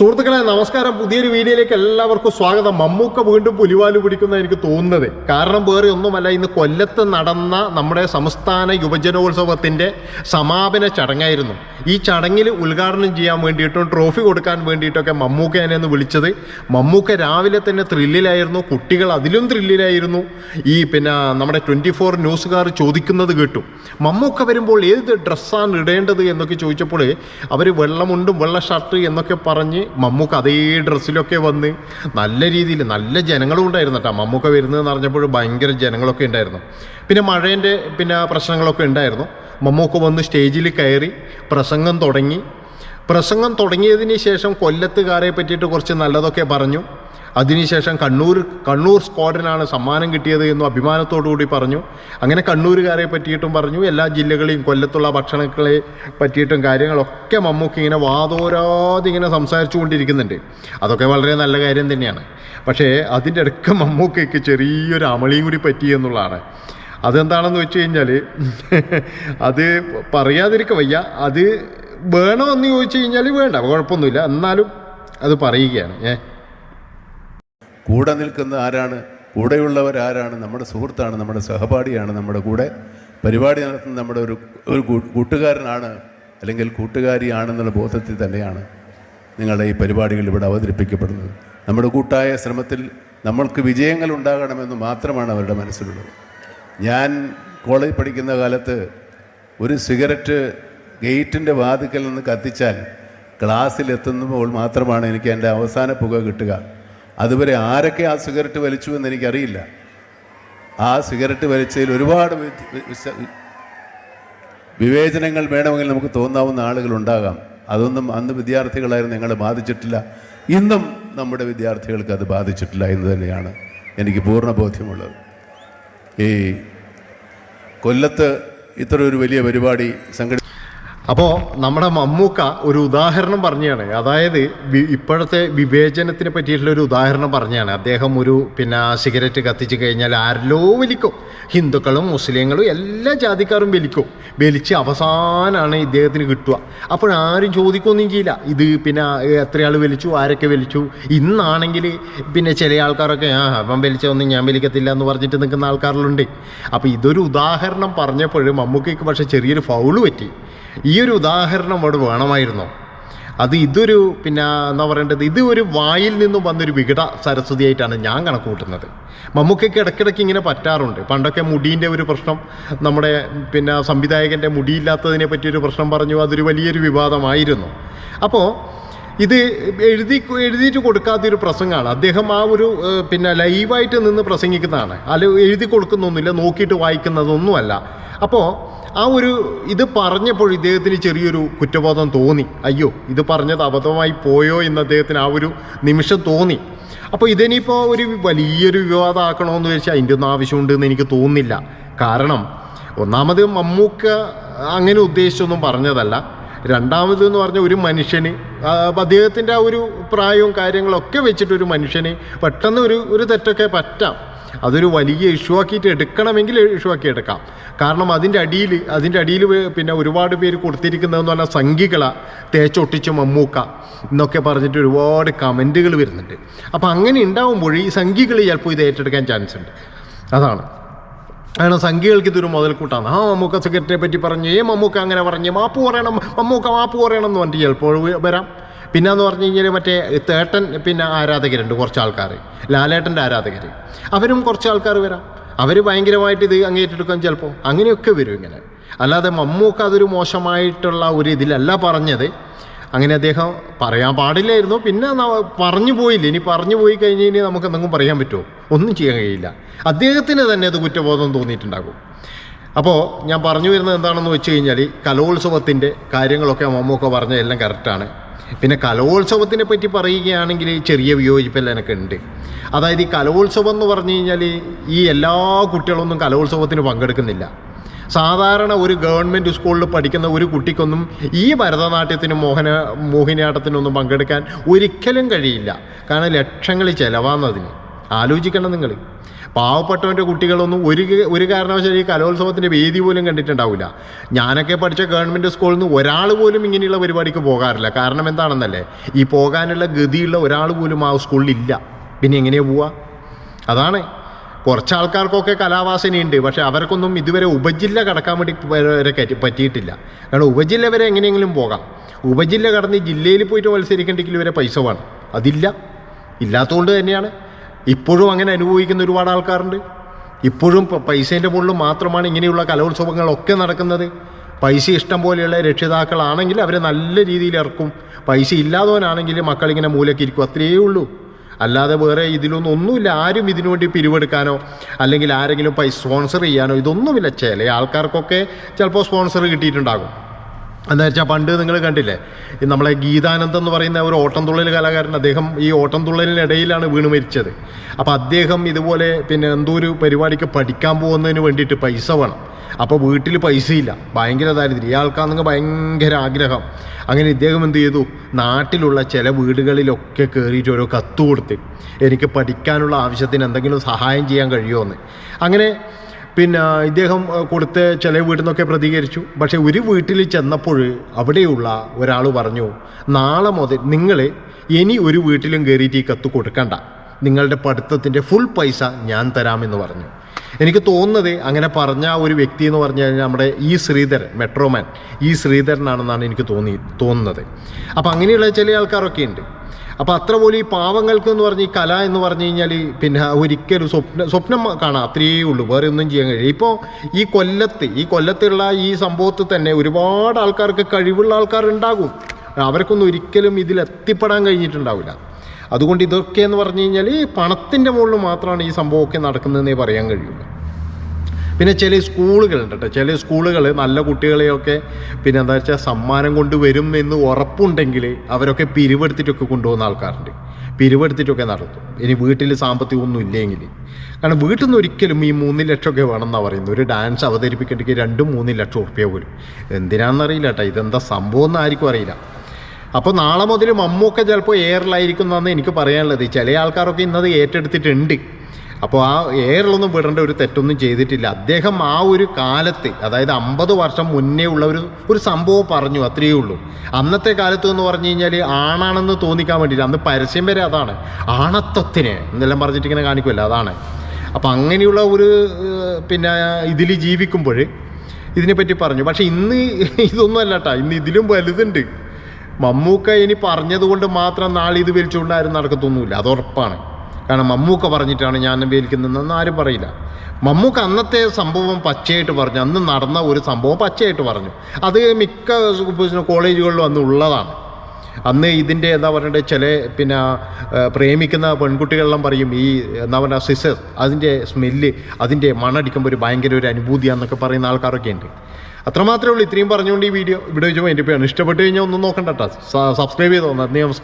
സുഹൃത്തുക്കളെ നമസ്കാരം. പുതിയൊരു വീഡിയോയിലേക്ക് എല്ലാവർക്കും സ്വാഗതം. മമ്മൂക്ക വീണ്ടും പുലിവാൽ പിടിക്കുന്ന എനിക്ക് തോന്നുന്നത്. കാരണം വേറെ ഒന്നുമല്ല ഇന്ന് കൊല്ലത്ത് നടന്ന നമ്മുടെ സംസ്ഥാന യുവജനോത്സവത്തിന്റെ സമാപന ചടങ്ങായിരുന്നു. ഈ ചടങ്ങിൽ ഉദ്ഘാടനം ചെയ്യാൻ വേണ്ടിയിട്ടും ട്രോഫി കൊടുക്കാൻ വേണ്ടിയിട്ടൊക്കെ മമ്മൂക്ക എന്നെ ഒന്ന് വിളിച്ചത്. മമ്മൂക്ക രാവിലെ തന്നെ ത്രില്ലിലായിരുന്നു. കുട്ടികൾ അതിലും ത്രില്ലിലായിരുന്നു. ഈ പിന്നെ നമ്മുടെ ട്വന്റി ഫോർ ന്യൂസുകാർ ചോദിക്കുന്നത് കേട്ടു. മമ്മൂക്ക വരുമ്പോൾ ഏത് ഡ്രസ്സാണ് ഇടേണ്ടത് എന്നൊക്കെ ചോദിച്ചപ്പോൾ അവർ വെള്ളമുണ്ടും വെള്ള ഷർട്ട് എന്നൊക്കെ പറഞ്ഞ് മമ്മൂക്ക അതേ ഡ്രസ്സിലൊക്കെ വന്ന് നല്ല രീതിയിൽ നല്ല ജനങ്ങളും ഉണ്ടായിരുന്നു കേട്ടോ. മമ്മൂക്ക വരുന്നതെന്ന് അറിഞ്ഞപ്പോൾ ഭയങ്കര ജനങ്ങളൊക്കെ ഉണ്ടായിരുന്നു. പിന്നെ മഴേന്റെ പിന്നെ പ്രശ്നങ്ങളൊക്കെ ഉണ്ടായിരുന്നു. മമ്മൂക്ക വന്ന് സ്റ്റേജിൽ കയറി പ്രസംഗം തുടങ്ങി. പ്രസംഗം തുടങ്ങിയതിന് ശേഷം കൊല്ലത്തുകാരെ പറ്റിയിട്ട് കുറച്ച് നല്ലതൊക്കെ പറഞ്ഞു. അതിനുശേഷം കണ്ണൂർ കണ്ണൂർ സ്ക്വാഡിനാണ് സമ്മാനം കിട്ടിയത് എന്നും അഭിമാനത്തോടു കൂടി പറഞ്ഞു. അങ്ങനെ കണ്ണൂരുകാരെ പറ്റിയിട്ടും പറഞ്ഞു. എല്ലാ ജില്ലകളെയും കൊല്ലത്തുള്ള ഭക്ഷണങ്ങളെ പറ്റിയിട്ടും കാര്യങ്ങളൊക്കെ മമ്മൂക്ക് ഇങ്ങനെ വാതോരാതെ ഇങ്ങനെ സംസാരിച്ചു കൊണ്ടിരിക്കുന്നുണ്ട് അതൊക്കെ വളരെ നല്ല കാര്യം തന്നെയാണ്. പക്ഷേ അതിന്റെ ഇടയ്ക്ക് മമ്മൂക്കയ്ക്ക് ചെറിയൊരു അമളിയും കൂടി പറ്റി എന്നുള്ളതാണ്. അതെന്താണെന്ന് വെച്ച് കഴിഞ്ഞാൽ അത് പറയാതിരിക്ക വയ്യ. അത് വേണമെന്ന് ചോദിച്ചു കഴിഞ്ഞാൽ വേണ്ട കുഴപ്പമൊന്നുമില്ല. എന്നാലും അത് പറയുകയാണ്. ഏ? കൂടെ നിൽക്കുന്ന ആരാണ്? കൂടെയുള്ളവരാരാണ് നമ്മുടെ സുഹൃത്താണ് നമ്മുടെ സഹപാഠിയാണ് നമ്മുടെ കൂടെ പരിപാടി നടത്തുന്ന നമ്മുടെ ഒരു ഒരു കൂട്ടുകാരനാണ് അല്ലെങ്കിൽ കൂട്ടുകാരിയാണെന്നുള്ള ബോധത്തിൽ തന്നെയാണ് നിങ്ങളുടെ ഈ പരിപാടികൾ ഇവിടെ അവതരിപ്പിക്കപ്പെടുന്നത്. നമ്മുടെ കൂട്ടായ ശ്രമത്തിൽ നമ്മൾക്ക് വിജയങ്ങൾ ഉണ്ടാകണമെന്ന് മാത്രമാണ് അവരുടെ മനസ്സിലുള്ളത്. ഞാൻ കോളേജ് പഠിക്കുന്ന കാലത്ത് ഒരു സിഗരറ്റ് ഗേറ്റിന്റെ വാതിക്കൽ നിന്ന് കത്തിച്ചാൽ ക്ലാസ്സിലെത്തുമ്പോൾ മാത്രമാണ് എനിക്ക് എന്റെ അവസാന പുക കിട്ടുക. അതുവരെ ആരൊക്കെ ആ സിഗരറ്റ് വലിച്ചു എന്ന് എനിക്കറിയില്ല. ആ സിഗരറ്റ് വലിച്ചതിൽ ഒരുപാട് വിവേചനങ്ങൾ വേണമെങ്കിൽ നമുക്ക് തോന്നാവുന്ന ആളുകൾ ആളുകളുണ്ടാകാം അതൊന്നും അന്ന് വിദ്യാർത്ഥികളായിരുന്നു ഞങ്ങളെ ബാധിച്ചിട്ടില്ല. ഇന്നും നമ്മുടെ വിദ്യാർത്ഥികൾക്ക് അത് ബാധിച്ചിട്ടില്ല എന്ന് തന്നെയാണ് എനിക്ക് പൂർണ ബോധ്യമുള്ളത്. ഈ കൊല്ലത്ത് ഇത്ര ഒരു വലിയ പരിപാടി സംഘടി അപ്പോൾ നമ്മുടെ മമ്മൂക്ക ഒരു ഉദാഹരണം പറഞ്ഞാണ്. അതായത് ഇപ്പോഴത്തെ വിവേചനത്തിനെ പറ്റിയിട്ടുള്ള ഒരു ഉദാഹരണം പറഞ്ഞാണ്. അദ്ദേഹം ഒരു പിന്നെ സിഗരറ്റ് കത്തിച്ച് കഴിഞ്ഞാൽ ആരിലോ വലിക്കും ഹിന്ദുക്കളും മുസ്ലിങ്ങളും എല്ലാ ജാതിക്കാരും വലിക്കും വലിച്ച് അവസാനമാണ് ഇദ്ദേഹത്തിന് കിട്ടുക. അപ്പോഴാരും ചോദിക്കൊന്നും ചെയ്യില്ല. ഇത് പിന്നെ എത്ര ആൾ വലിച്ചു ആരൊക്കെ വലിച്ചു ഇന്നാണെങ്കിൽ പിന്നെ ചില ആൾക്കാരൊക്കെ ആ അവൻ വലിച്ചൊന്നും ഞാൻ വലിക്കത്തില്ല എന്ന് പറഞ്ഞിട്ട് നിൽക്കുന്ന ആൾക്കാരിലുണ്ട്. അപ്പോൾ ഇതൊരു ഉദാഹരണം പറഞ്ഞപ്പോൾ മമ്മൂക്കയ്ക്ക് പക്ഷേ ചെറിയൊരു ഫൗൾ പറ്റി. ഈ ഒരു ഉദാഹരണം അവിടെ വേണമായിരുന്നോ. അത് ഇതൊരു പിന്നെ എന്താ പറയേണ്ടത്? ഇത് ഒരു വായിൽ നിന്നും വന്നൊരു വികട സരസ്വതിയായിട്ടാണ് ഞാൻ കണക്ക് കൂട്ടുന്നത് മമ്മൂക്കയ്ക്ക് ഇടയ്ക്കിടയ്ക്ക് ഇങ്ങനെ പറ്റാറുണ്ട്. പണ്ടൊക്കെ മുടീന്റെ ഒരു പ്രശ്നം നമ്മുടെ പിന്നെ സംവിധായകന്റെ മുടിയില്ലാത്തതിനെ പറ്റിയൊരു പ്രശ്നം പറഞ്ഞു അതൊരു വലിയൊരു വിവാദമായിരുന്നു. അപ്പോൾ ഇത് എഴുതി എഴുതിയിട്ട് കൊടുക്കാത്തൊരു പ്രസംഗമാണ്. അദ്ദേഹം ആ ഒരു പിന്നെ ലൈവായിട്ട് നിന്ന് പ്രസംഗിക്കുന്നതാണ്. അല്ല എഴുതി കൊടുക്കുന്നൊന്നുമില്ല നോക്കിയിട്ട് വായിക്കുന്നതൊന്നുമല്ല. അപ്പോൾ ആ ഒരു ഇത് പറഞ്ഞപ്പോൾ ഇദ്ദേഹത്തിന് ചെറിയൊരു കുറ്റബോധം തോന്നി. അയ്യോ ഇത് പറഞ്ഞത് അബദ്ധമായി പോയോ എന്ന് അദ്ദേഹത്തിന് ആ ഒരു നിമിഷം തോന്നി. അപ്പോൾ ഇതിനിപ്പോൾ ഒരു വലിയൊരു വിവാദമാക്കണമെന്ന് വെച്ചാൽ അതിന്റെ ഒന്നും ആവശ്യമുണ്ടെന്ന് എനിക്ക് തോന്നുന്നില്ല. കാരണം ഒന്നാമത് മമ്മൂക്ക അങ്ങനെ ഉദ്ദേശിച്ചൊന്നും പറഞ്ഞതല്ല. രണ്ടാമത് എന്ന് പറഞ്ഞ ഒരു മനുഷ്യന് അദ്ദേഹത്തിന്റെ ആ ഒരു പ്രായവും കാര്യങ്ങളൊക്കെ വെച്ചിട്ട് ഒരു മനുഷ്യന് പെട്ടെന്ന് ഒരു ഒരു തെറ്റൊക്കെ പറ്റാം. അതൊരു വലിയ ഇഷ്യൂ ആക്കിയിട്ട് എടുക്കണമെങ്കിൽ ഇഷ്യൂ ആക്കി എടുക്കാം. കാരണം അതിന്റെ അടിയിൽ അതിന്റെ അടിയിൽ പിന്നെ ഒരുപാട് പേര് കൊടുത്തിരിക്കുന്നതെന്ന് പറഞ്ഞാൽ സംഘികള തേച്ചൊട്ടിച്ച് മമ്മൂക്ക എന്നൊക്കെ പറഞ്ഞിട്ട് ഒരുപാട് കമന്റുകൾ വരുന്നുണ്ട്. അപ്പോൾ അങ്ങനെ ഉണ്ടാവുമ്പോൾ ഈ സംഘികൾ ചിലപ്പോൾ ഇത് ഏറ്റെടുക്കാൻ ചാൻസ് ഉണ്ട്. അതാണ്. കാരണം സംഖ്യകൾക്ക് ഇതൊരു മുതൽക്കൂട്ടാണ്. ആ മമ്മൂക്ക സെക്രട്ടറിയെ പറ്റി പറഞ്ഞ് ഏ മമ്മൂക്ക അങ്ങനെ പറഞ്ഞ് മാപ്പ് പറയണം മമ്മൂക്ക മാപ്പ് പറയണം എന്ന് പറഞ്ഞിട്ട് ചിലപ്പോൾ വരാം. പിന്നെ എന്ന് പറഞ്ഞു കഴിഞ്ഞാൽ മറ്റേ തേട്ടൻ പിന്നെ ആരാധകരുണ്ട് കുറച്ച് ആൾക്കാർ ലാലേട്ടന്റെ ആരാധകർ അവരും കുറച്ച് ആൾക്കാർ വരാം. അവർ ഭയങ്കരമായിട്ട് ഇത് അങ്ങേറ്റെടുക്കാൻ ചിലപ്പോൾ അങ്ങനെയൊക്കെ വരും ഇങ്ങനെ. അല്ലാതെ മമ്മൂക്ക അതൊരു മോശമായിട്ടുള്ള ഒരു ഇതിലല്ല പറഞ്ഞത്. അങ്ങനെ അദ്ദേഹം പറയാൻ പാടില്ലായിരുന്നു. പിന്നെ പറഞ്ഞു പോയില്ല? ഇനി പറഞ്ഞു പോയി കഴിഞ്ഞ് ഇനി നമുക്ക് എന്തെങ്കിലും പറയാൻ പറ്റുമോ? ഒന്നും ചെയ്യാൻ കഴിയില്ല. അദ്ദേഹത്തിന് തന്നെ അത് കുറ്റബോധം തോന്നിയിട്ടുണ്ടാകും. അപ്പോൾ ഞാൻ പറഞ്ഞു വരുന്നത് എന്താണെന്ന് വെച്ച് കഴിഞ്ഞാൽ കലോത്സവത്തിന്റെ കാര്യങ്ങളൊക്കെ മമ്മൂക്ക പറഞ്ഞ എല്ലാം കറക്റ്റാണ്. പിന്നെ കലോത്സവത്തിനെ പറ്റി പറയുകയാണെങ്കിൽ ചെറിയ വിയോജിപ്പെല്ലാം എനിക്ക് ഉണ്ട്. അതായത് ഈ കലോത്സവം എന്ന് പറഞ്ഞു കഴിഞ്ഞാൽ ഈ എല്ലാ കുട്ടികളൊന്നും കലോത്സവത്തിന് പങ്കെടുക്കുന്നില്ല. സാധാരണ ഒരു ഗവൺമെന്റ് സ്കൂളിൽ പഠിക്കുന്ന ഒരു കുട്ടിക്കൊന്നും ഈ ഭരതനാട്യത്തിനും മോഹന മോഹിനിയാട്ടത്തിനൊന്നും പങ്കെടുക്കാൻ ഒരിക്കലും കഴിയില്ല. കാരണം ലക്ഷങ്ങൾ ചിലവാന്നതിന് ആലോചിക്കണം നിങ്ങൾ പാവപ്പെട്ടവന്റെ കുട്ടികളൊന്നും ഒരു ഒരു കാരണവശാലും ഈ കലോത്സവത്തിന്റെ വേദി പോലും കണ്ടിട്ടുണ്ടാവില്ല ഞാനൊക്കെ പഠിച്ച ഗവൺമെന്റ് സ്കൂളിൽ നിന്ന് ഒരാൾ പോലും ഇങ്ങനെയുള്ള പരിപാടിക്ക് പോകാറില്ല. കാരണം എന്താണെന്നല്ലേ? ഈ പോകാനുള്ള ഗതിയുള്ള ഒരാൾ പോലും ആ സ്കൂളിലില്ല പിന്നെ എങ്ങനെയാണ് പോവുക അതാണ്. കുറച്ച് ആൾക്കാർക്കൊക്കെ കലാവാസനയുണ്ട് പക്ഷെ അവർക്കൊന്നും ഇതുവരെ ഉപജില്ല കടക്കാൻ വേണ്ടി വരെ പറ്റിയിട്ടില്ല. കാരണം ഉപജില്ല വരെ എങ്ങനെയെങ്കിലും പോകാം. ഉപജില്ല കടന്ന് ജില്ലയിൽ പോയിട്ട് മത്സരിക്കേണ്ടെങ്കിൽ ഇവരെ പൈസ വേണം. അതില്ല. ഇല്ലാത്തതുകൊണ്ട് തന്നെയാണ്. ഇപ്പോഴും അങ്ങനെ അനുഭവിക്കുന്ന ഒരുപാട് ആൾക്കാരുണ്ട്. ഇപ്പോഴും പൈസേന്റെ മുകളിൽ മാത്രമാണ് ഇങ്ങനെയുള്ള കലോത്സവങ്ങളൊക്കെ നടക്കുന്നത്. പൈസ ഇഷ്ടം പോലെയുള്ള രക്ഷിതാക്കളാണെങ്കിൽ അവരെ നല്ല രീതിയിൽ ഇറക്കും. പൈസ ഇല്ലാത്തവനാണെങ്കിൽ മക്കളിങ്ങനെ മൂലക്കിരിക്കും അത്രയേ ഉള്ളൂ. അല്ലാതെ വേറെ ഇതിലൊന്നും ഒന്നുമില്ല. ആരും ഇതിനു വേണ്ടി പിരിവെടുക്കാനോ അല്ലെങ്കിൽ ആരെങ്കിലും പൈസ സ്പോൺസർ ചെയ്യാനോ ഇതൊന്നുമില്ല. ചില ആൾക്കാർക്കൊക്കെ ചിലപ്പോൾ സ്പോൺസർ കിട്ടിയിട്ടുണ്ടാകും. എന്താ വെച്ചാൽ പണ്ട് നിങ്ങൾ കണ്ടില്ലേ ഈ നമ്മളെ ഗീതാനന്ദ് എന്ന് പറയുന്ന ഒരു ഓട്ടംതുള്ളൽ കലാകാരൻ അദ്ദേഹം ഈ ഓട്ടംതുള്ളലിനിടയിലാണ് വീണ് മരിച്ചത്. അപ്പോൾ അദ്ദേഹം ഇതുപോലെ പിന്നെ എന്തോ ഒരു പരിപാടിക്ക് പഠിക്കാൻ പോകുന്നതിന് വേണ്ടിയിട്ട് പൈസ വേണം. അപ്പോൾ വീട്ടിൽ പൈസയില്ല. ഭയങ്കര ദാരിദ്ര്യം. ഇയാൾക്കാണെങ്കിൽ ഭയങ്കര ആഗ്രഹം. അങ്ങനെ ഇദ്ദേഹം എന്ത് ചെയ്തു? നാട്ടിലുള്ള ചില വീടുകളിലൊക്കെ കയറിയിട്ട് ഓരോ കത്ത് കൊടുത്ത് എനിക്ക് പഠിക്കാനുള്ള ആവശ്യത്തിന് എന്തെങ്കിലും സഹായം ചെയ്യാൻ കഴിയുമോ എന്ന്. അങ്ങനെ പിന്നെ ഇദ്ദേഹം കൊടുത്ത് ചില വീട്ടിൽ നിന്നൊക്കെ പ്രതികരിച്ചു. പക്ഷേ ഒരു വീട്ടിൽ ചെന്നപ്പോൾ അവിടെയുള്ള ഒരാൾ പറഞ്ഞു നാളെ മുതൽ നിങ്ങൾ ഇനി ഒരു വീട്ടിലും കയറിയിട്ട് ഈ കത്ത് കൊടുക്കണ്ട. നിങ്ങളുടെ പഠിത്തത്തിന്റെ ഫുൾ പൈസ ഞാൻ തരാമെന്ന് പറഞ്ഞു. എനിക്ക് തോന്നുന്നത് അങ്ങനെ പറഞ്ഞ ഒരു വ്യക്തി എന്ന് പറഞ്ഞു കഴിഞ്ഞാൽ നമ്മുടെ ഈ ശ്രീധരൻ മെട്രോമാൻ ഈ ശ്രീധരനാണെന്നാണ് എനിക്ക് തോന്നി തോന്നുന്നത്. അപ്പോൾ അങ്ങനെയുള്ള ചില ആൾക്കാരൊക്കെ ഉണ്ട്. അപ്പോൾ അത്ര പോലും ഈ പാവങ്ങൾക്ക് എന്ന് പറഞ്ഞ് ഈ കല എന്ന് പറഞ്ഞു കഴിഞ്ഞാൽ പിന്നെ ഒരിക്കലും സ്വപ്ന സ്വപ്നം കാണാം അത്രയേ ഉള്ളൂ വേറെ ഒന്നും ചെയ്യാൻ കഴിയും ഇപ്പോൾ ഈ കൊല്ലത്ത് ഈ കൊല്ലത്തുള്ള ഈ സംഭവത്തിൽ തന്നെ ഒരുപാട് ആൾക്കാർക്ക് കഴിവുള്ള ആൾക്കാരുണ്ടാകും. അവർക്കൊന്നും ഒരിക്കലും ഇതിൽ എത്തിപ്പെടാൻ കഴിഞ്ഞിട്ടുണ്ടാവില്ല. അതുകൊണ്ട് ഇതൊക്കെ എന്ന് പറഞ്ഞു കഴിഞ്ഞാൽ പണത്തിന്റെ മുകളിൽ മാത്രമാണ് ഈ സംഭവമൊക്കെ നടക്കുന്നതെന്നേ പറയാൻ കഴിയുള്ളൂ. പിന്നെ ചില സ്കൂളുകളുണ്ട് കേട്ടോ. ചില സ്കൂളുകൾ നല്ല കുട്ടികളെയൊക്കെ പിന്നെ എന്താ വെച്ചാൽ സമ്മാനം കൊണ്ടുവരും എന്ന് ഉറപ്പുണ്ടെങ്കിൽ അവരൊക്കെ പിരിവെടുത്തിട്ടൊക്കെ കൊണ്ടുപോകുന്ന ആൾക്കാരുണ്ട്. പിരിവെടുത്തിട്ടൊക്കെ നടത്തും. ഇനി വീട്ടിൽ സാമ്പത്തികമൊന്നും ഇല്ലെങ്കിൽ. കാരണം വീട്ടിൽ നിന്ന് ഒരിക്കലും ഈ മൂന്ന് ലക്ഷമൊക്കെ വേണമെന്നാണ് പറയുന്നത്. ഒരു ഡാൻസ് അവതരിപ്പിക്കേണ്ടെങ്കിൽ രണ്ടും മൂന്ന് ലക്ഷം ഉറുപ്പ്യ പോലും. എന്തിനാണെന്നറിയില്ല കേട്ടോ. ഇതെന്താ സംഭവം എന്ന് ആർക്കും അറിയില്ല. അപ്പോൾ നാളെ മുതൽ മമ്മൂക്ക ചിലപ്പോൾ എയറിലായിരിക്കുന്നതെന്ന് എനിക്ക് പറയാനുള്ളത്. ചില ആൾക്കാരൊക്കെ ഇന്നത് ഏറ്റെടുത്തിട്ടുണ്ട്. അപ്പോൾ ആ എയറിലൊന്നും വിടേണ്ട ഒരു തെറ്റൊന്നും ചെയ്തിട്ടില്ല. അദ്ദേഹം ആ ഒരു കാലത്ത് അതായത് അമ്പത് വർഷം മുന്നേ ഉള്ള ഒരു ഒരു സംഭവം പറഞ്ഞു അത്രയേ ഉള്ളൂ. അന്നത്തെ കാലത്ത് എന്ന് പറഞ്ഞു കഴിഞ്ഞാൽ ആണാണെന്ന് തോന്നിക്കാൻ വേണ്ടിയിട്ട് അന്ന് പരസ്യം വരെ അതാണ്. ആണത്വത്തിന് എന്നെല്ലാം പറഞ്ഞിട്ട് ഇങ്ങനെ കാണിക്കുമല്ലോ അതാണ്. അപ്പോൾ അങ്ങനെയുള്ള ഒരു പിന്നെ ഇതിൽ ജീവിക്കുമ്പോൾ ഇതിനെപ്പറ്റി പറഞ്ഞു. പക്ഷേ ഇന്ന് ഇതൊന്നും അല്ല കേട്ടോ ഇന്ന് ഇതിലും വലുതുണ്ട്. മമ്മൂക്ക ഇനി പറഞ്ഞതുകൊണ്ട് മാത്രം നാളെ ഇത് വലിച്ചുകൊണ്ട് ആരും നടക്കത്തൊന്നുമില്ല. അത് ഉറപ്പാണ്. കാരണം മമ്മൂക്ക പറഞ്ഞിട്ടാണ് ഞാൻ വലിക്കുന്നതെന്ന് ആരും പറയില്ല. മമ്മൂക്ക അന്നത്തെ സംഭവം പച്ചയായിട്ട് പറഞ്ഞു. അന്ന് നടന്ന ഒരു സംഭവം പച്ചയായിട്ട് പറഞ്ഞു. അത് മിക്ക കോളേജുകളിലും അന്ന് ഉള്ളതാണ്. അന്ന് ഇതിന്റെ എന്താ പറയണ്ടേ ചില പിന്നെ പ്രേമിക്കുന്ന പെൺകുട്ടികളെല്ലാം പറയും ഈ എന്താ പറയുക സിസർ അതിന്റെ സ്മെല്ല് അതിന്റെ മണടിക്കുമ്പോൾ ഒരു ഭയങ്കര ഒരു അനുഭൂതിയാന്നൊക്കെ പറയുന്ന ആൾക്കാരൊക്കെ ഉണ്ട്. അത്രമാത്രമേ ഉള്ളൂ. ഇത്രയും പറഞ്ഞുകൊണ്ട് ഈ വീഡിയോ ഇവിടെ വെച്ച് എന്റെ ഇഷ്ടപ്പെട്ട് കഴിഞ്ഞാൽ ഒന്നും നോക്കണ്ട കേട്ടോ സബ്സ്ക്രൈബ് ചെയ്തോ. നന്ദി നമസ്കാരം.